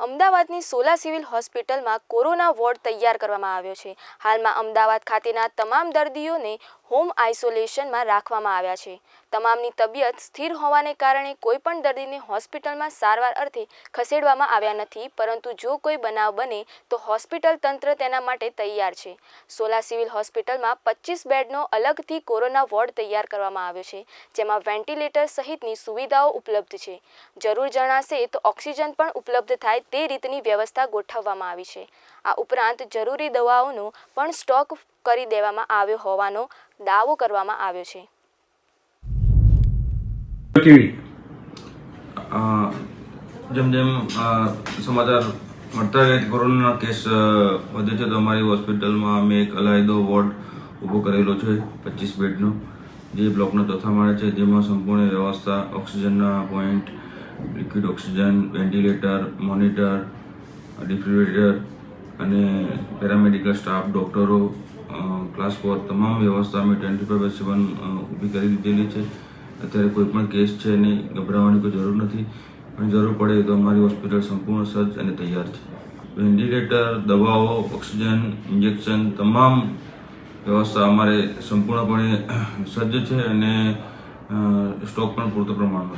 અમદાવાદની સોલા સિવિલ હોસ્પિટલમાં corona ward તૈયાર કરવામાં આવ્યો છે. હાલમાં અમદાવાદ ખાતેના તમામ દર્દીઓને હોમ આઇસોલેશનમાં રાખવામાં આવ્યા છે. તમામની તબિયત સ્થિર હોવાને કારણે કોઈપણ દર્દીને હોસ્પિટલમાં સારવાર અર્થે ખસેડવામાં આવ્યા નથી, પરંતુ જો કોઈ બનાવ બને તો હોસ્પિટલ તંત્ર તેના માટે તૈયાર છે. સોલા સિવિલ હોસ્પિટલમાં પચીસ બેડનો અલગથી કોરોના વોર્ડ તૈયાર કરવામાં આવ્યો છે, જેમાં વેન્ટિલેટર સહિતની સુવિધાઓ ઉપલબ્ધ છે. જરૂર જણાશે તો ઓક્સિજન પણ ઉપલબ્ધ થાય તે રીતની વ્યવસ્થા ગોઠવવામાં આવી છે. આ ઉપરાંત જરૂરી દવાઓનો પણ સ્ટોક કરી દેવામાં આવ્યો હોવાનો દાવો કરવામાં આવ્યો છે. જેમ જેમ સમાચાર મળતા રહે કોરોનાના કેસ વધે છે, તો અમારી હોસ્પિટલમાં અમે એક અલાયદો વોર્ડ ઊભો કરેલો છે પચીસ બેડનો. જે બ્લોકનો ચોથા માળે છે, જેમાં સંપૂર્ણ વ્યવસ્થા, ઓક્સિજનના point liquid oxygen, ventilator, monitor, refrigerator અને પેરામેડિકલ સ્ટાફ, ડૉક્ટરો ક્લાસ ફોર તમામ વ્યવસ્થા અમે ટ્વેન્ટી ફાઈવ બાય સેવન ઊભી કરી દીધેલી છે. અત્યારે કોઈ પણ કેસ છે નહીં ગભરાવાની કોઈ જરૂર નથી. પણ જરૂર પડે તો અમારી હોસ્પિટલ સંપૂર્ણ સજ્જ અને તૈયાર છે. વેન્ટિલેટર, દવાઓ, ઓક્સિજન, ઇન્જેક્શન તમામ વ્યવસ્થા અમારે સંપૂર્ણપણે સજ્જ છે અને સ્ટોક પણ પૂરતો પ્રમાણમાં છે.